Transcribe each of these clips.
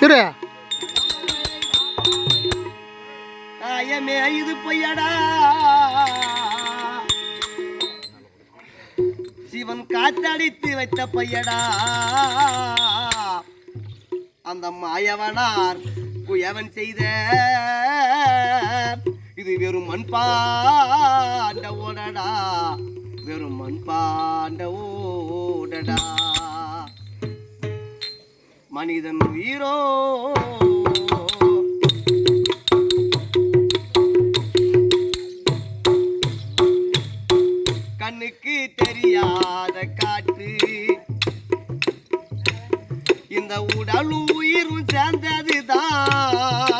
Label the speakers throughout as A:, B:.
A: திரு.
B: தாயமே இது பொய்யடா. சிவன் காத்தடித்து வைத்த பையடா அந்த மாயவனார் குயவன் செய்த இது வெறும் மண்பாண்ட ஓடடா. வெறும் மண்பாண்ட ஓடடா. மனிதன் உயிரோ? கண்ணுக்கு தெரியாத காற்று. இந்த உடலும் உயிரும் சேர்ந்ததுதான்.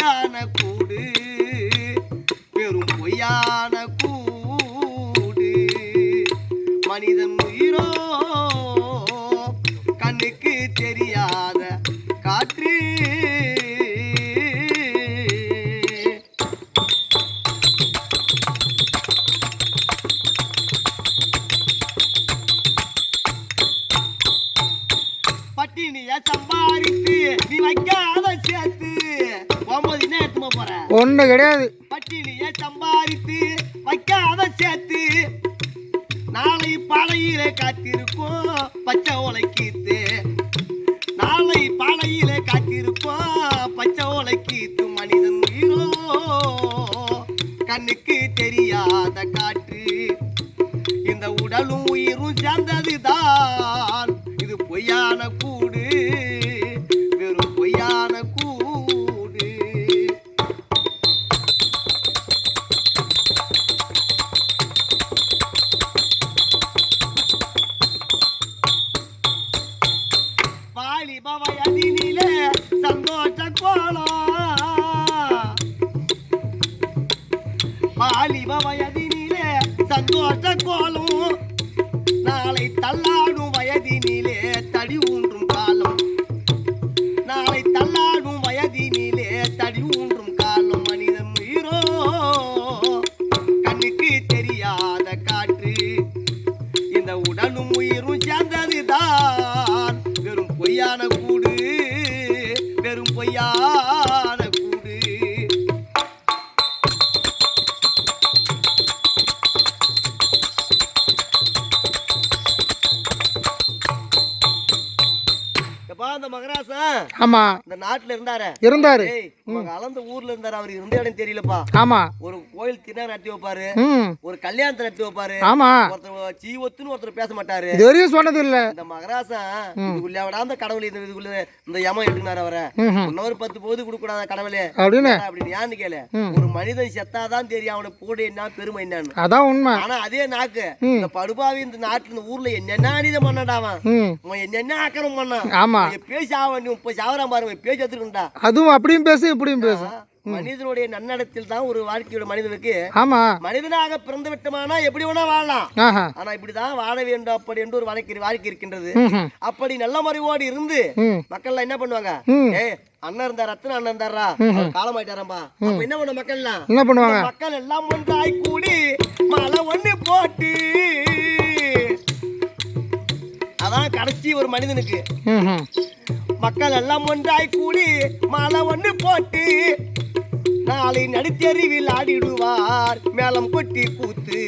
B: பொய்யான கூடு பெரும் பொய்யான கூடு. மனிதன் உயிரோ
A: ஒண்ணு கிடையாது.
B: பட்டினிய சம்பாதித்து வைக்காத சேர்த்து நாளை பாலையில காத்திருப்போம் பச்சை உலைக்கீத்து நாளை பாலையில காத்திருப்போம் பச்சை உலைக்கீத்து மனிதன் உயிரோ கண்ணுக்கு தெரியாத காற்று இந்த உடலும் உயிரும் சேர்ந்தது வாலிப வயதினிலே சந்தோஷ கோலம் அந்த மகராசா?
A: ஆமா.
B: இந்த நாட்டுல இருந்தாரு.
A: இருந்தாரு.
B: ஏய் உங்க அளந்த ஊர்ல இருந்தாரு. அவர் இருந்த இடம் தெரியலப்பா.
A: ஆமா.
B: ஒரு கோயில் திணை நட்டி வைப்பாரு. ஒரு கல்யாணத்தை நட்டி வைப்பாரு.
A: ஆமா.
B: ஒருத்தர் சீவத்துன்னு ஒருத்தர் பேச மாட்டாரு.
A: இது வரையும் சொன்னது இல்ல.
B: இந்த மகராசா இதுக்குள்ள விடாந்த கடவுள் இந்த இதுக்குள்ள இந்த யமன் எடுக்கிறாரு அவரை.
A: ம்ஹும்.
B: இன்னொரு பத்து போது கொடுக்க கூடாத கடவுளே.
A: அப்படின்னு.
B: அப்படின்னு ஏன்னு கேளு. ஒரு மனிதன் செத்தாதான் தெரியும். அவனோட போடு என்ன பெருமை என்னன்னு.
A: அதான் உண்மை.
B: ஆனா அதே நாக்கு. இந்த படுபாவி இந்த நாட்டுல இந்த ஊர்ல என்னென்ன அநீதம் பண்ணடாவன் என்னென்ன ஆக்கிரம் பண்ணான்.
A: ஆமா.
B: பேசி ஆவன் நீ முப்பது சாவரம் பாருங்க பேசி எடுத்துருக்கா
A: அதுவும் அப்படியும் பேசு இப்படியும் பேசு.
B: மனிதனுடைய நன்னடத்தில் தான் ஒரு வாழ்க்கையோட மனிதனுக்கு
A: ஆமா.
B: மனிதனாக பிறந்து விட்டமானா எப்படி வேணா வாழலாம். ஆனா இப்படிதான் வாழ வேண்டும் அப்படி என்று ஒரு வாழ்க்கை வாழ்க்கை இருக்கின்றது. அப்படி நல்ல முறையோடு இருந்து
A: ம்.
B: மக்கள்லாம் என்ன பண்ணுவாங்க? அண்ணன் இருந்தா ரத்தன அண்ணன் இருந்தாரா? காலமாயிட்டாரம்பா. அப்ப என்ன பண்ண மக்கள்லாம்?
A: என்ன பண்ணுவாங்க?
B: மக்கள் எல்லாம் ஒன்றாய் கூடி மழை ஒண்ணு போட்டு அதான் கடைசி ஒரு மனிதனுக்கு. மக்கள் எல்லாம் ஒன்றாய் கூடி மழை ஒண்ணு போட்டு நாளை நடுத்தெருவில் ஆடிடுவார் மேளம் கொட்டி கூத்து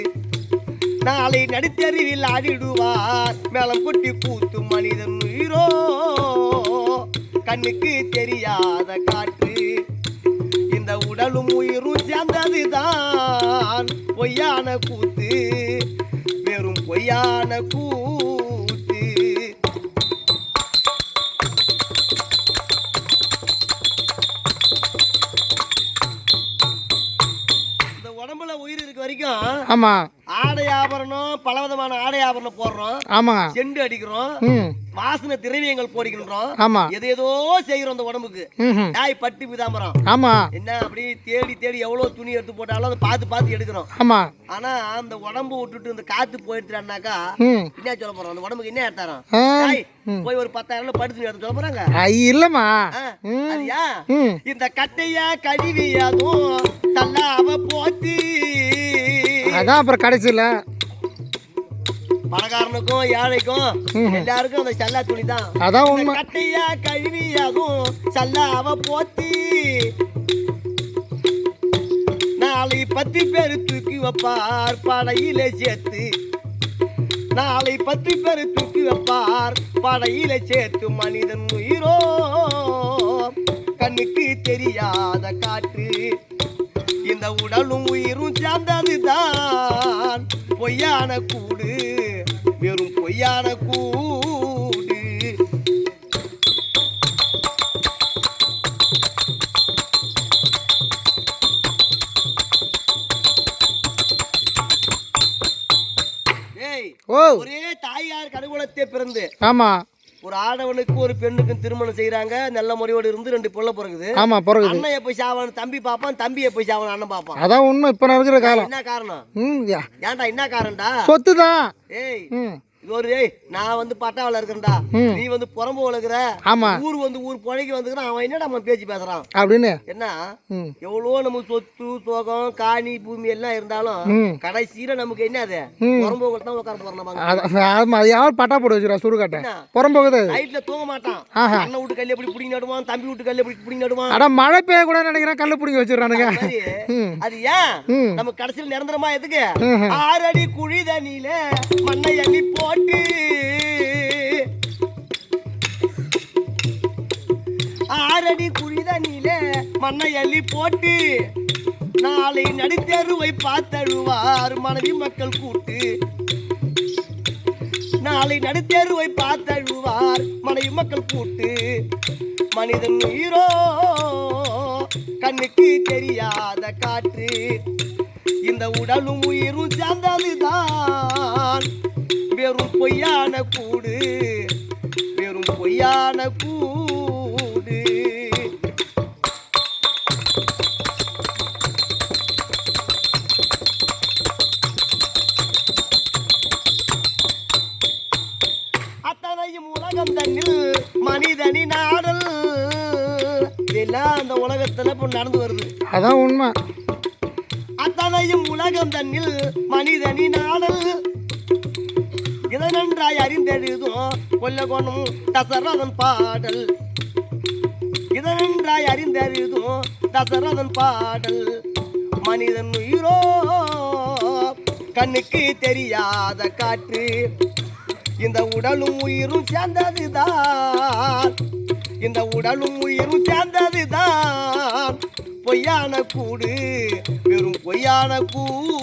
B: நாளை நடுத்தெருவில் ஆடிடுவார் மேளம் கொட்டி கூத்து மனிதன் உயிரோ? கண்ணுக்கு தெரியாத காற்று. இந்த உடலும் உயிரும் சேர்ந்ததுதான் பொய்யான கூத்து. வெறும் பொய்யான கூத்து உடம்புல உயிர் இருக்க வரைக்கும்
A: ஆமா.
B: ஆடை ஆபரணம் பலவிதமான ஆடை ஆபரணம் போடுறோம்.
A: ஆமா.
B: செண்டு அடிக்கிறோம். வாசனை திரவியங்கள் போடுகின்றோம்
A: ஆமா.
B: எது ஏதோ செய்கிறோம் அந்த உடம்புக்கு. டாய் பட்டு பிதாம்பரம்.
A: ஆமா.
B: என்ன அப்படி தேடி தேடி எவ்வளவு துணி எடுத்து போட்டாலும் அதை பார்த்து பார்த்து எடுக்கிறோம்.
A: ஆமா.
B: ஆனா அந்த உடம்பு விட்டுட்டு இந்த காத்து போயிடுறான்னாக்கா என்ன சொல்ல போறோம்? அந்த உடம்புக்கு என்ன எடுத்தாரோம் போய் ஒரு பத்தாயிரம் படுத்து எடுத்து சொல்ல போறாங்க?
A: இல்லம்மா.
B: இந்த கட்டைய கழுவியதும் தள்ளாவ போத்தி
A: அதான் அப்புறம் கடைசியில்.
B: பணக்காரனுக்கும் ஏழைக்கும் எல்லாருக்கும் அந்த சல்லா துணி தான்
A: அதான் உண்மை.
B: கட்டைய கழுவியதும் சல்லாவ போத்தி. நாளை பத்து பேர் தூக்கி வைப்பார் படையில சேர்த்து. நாளை பத்து பேர் தூக்கி வைப்பார் படையில சேர்த்து. மனிதன் உயிரோ கண்ணுக்கு தெரியாத காற்று. இந்த உடலும் உயிரும் சேர்ந்ததுதான். பொய்யான கூடு வெறும் பொய்யான கூடு. ஒரே தாயார் கருகுலத்தை பிறந்து.
A: ஆமா.
B: ஒரு ஆடவனுக்கு ஒரு பெண்ணுக்கும் திருமணம் செய்யறாங்க நல்ல முறையோடு இருந்து ரெண்டு புள்ள பிறகுது.
A: ஆமா பிறகுது.
B: அண்ணன் எப்ப சாவான் தம்பி பாப்பான் தம்பி எப்ப சாவான் அண்ணன் பாப்பான்.
A: அதான் உண்மை இப்போ இருக்கிற காலம்.
B: என்ன காரணம். ஏன்டா என்ன காரணம்டா
A: சொத்து தான்
B: ஏய் ஒரு ஏய் நான் வந்து பட்டாவில் இருக்கிறேன்டா. நீ வந்து புறம்பு வளர்க்குற.
A: ஆமா.
B: ஊர் வந்து ஊர் புழைக்கு வந்துக்கிறான் அவன் என்னடா அவன் பேச்சு பேசுறான்?
A: அப்படின்னு.
B: என்ன? எவ்வளோ நமக்கு சொத்து சோகம் காணி பூமி எல்லாம் இருந்தாலும் கடைசியில நமக்கு என்ன அது. புறம்பு தான் உட்கார போறோம்
A: பட்டா போட்டு வச்சுரா சுடுகாட்டை
B: என்ன?
A: புறம்போகுது அது
B: நைட்ல தூங்க மாட்டான். அண்ணன் வீட்டு கல்லு எப்படி பிடிங்கி நடுவான்? தம்பி வீட்டு கல்லு எப்படி பிடிங்கி நடுவான்?
A: அட மழை பெய்ய கூட நினைக்கிறேன். கல்லு பிடிங்க வச்சிடறானுங்க.
B: அது ஏன்? நம்ம கடைசியில் நிரந்தரமா எதுக்கு. ஆறடி குழி தண்ணியில மண்ணை அள்ளி போட்டு. ஆறடி குழி தண்ணியில மண்ணை அள்ளி போட்டு நாளை நடுத்தருவை பார்த்தழுவார் மனைவி மக்கள் கூட்டு. நாளை நடுத்தருவை பார்த்தழுவார் மனைவி மக்கள் கூட்டு. மனிதன் உயிரோ கண்ணுக்கு தெரியாத காற்று. இந்த உடலும் உயிரும் சேர்ந்ததுதான். பொய்யான கூடு வெறும் பொய்யான கூடு. அத்தனையும் உலகம் தன்னில் மனிதனின் ஆடல் இதெல்லாம் அந்த உலகத்துல இப்போ நடந்து வருது.
A: அதான் உண்மை.
B: அத்தனையும் உலகம் தன்னில் மனிதனின் ஆடல் இதனன்றாய் அறிந்தெழுதும் கொல்லகோணம் தசரதன் பாடல். இதனென்றாய் அறிந்தெழுதும் தசரதன் பாடல். மனிதன் உயிரோ கண்ணுக்கு தெரியாத காற்று. இந்த உடலும் உயிரும் சேர்ந்ததுதான். இந்த உடலும் உயிரும் சேர்ந்ததுதான். பொய்யான கூடு வெறும் பொய்யான கூடு.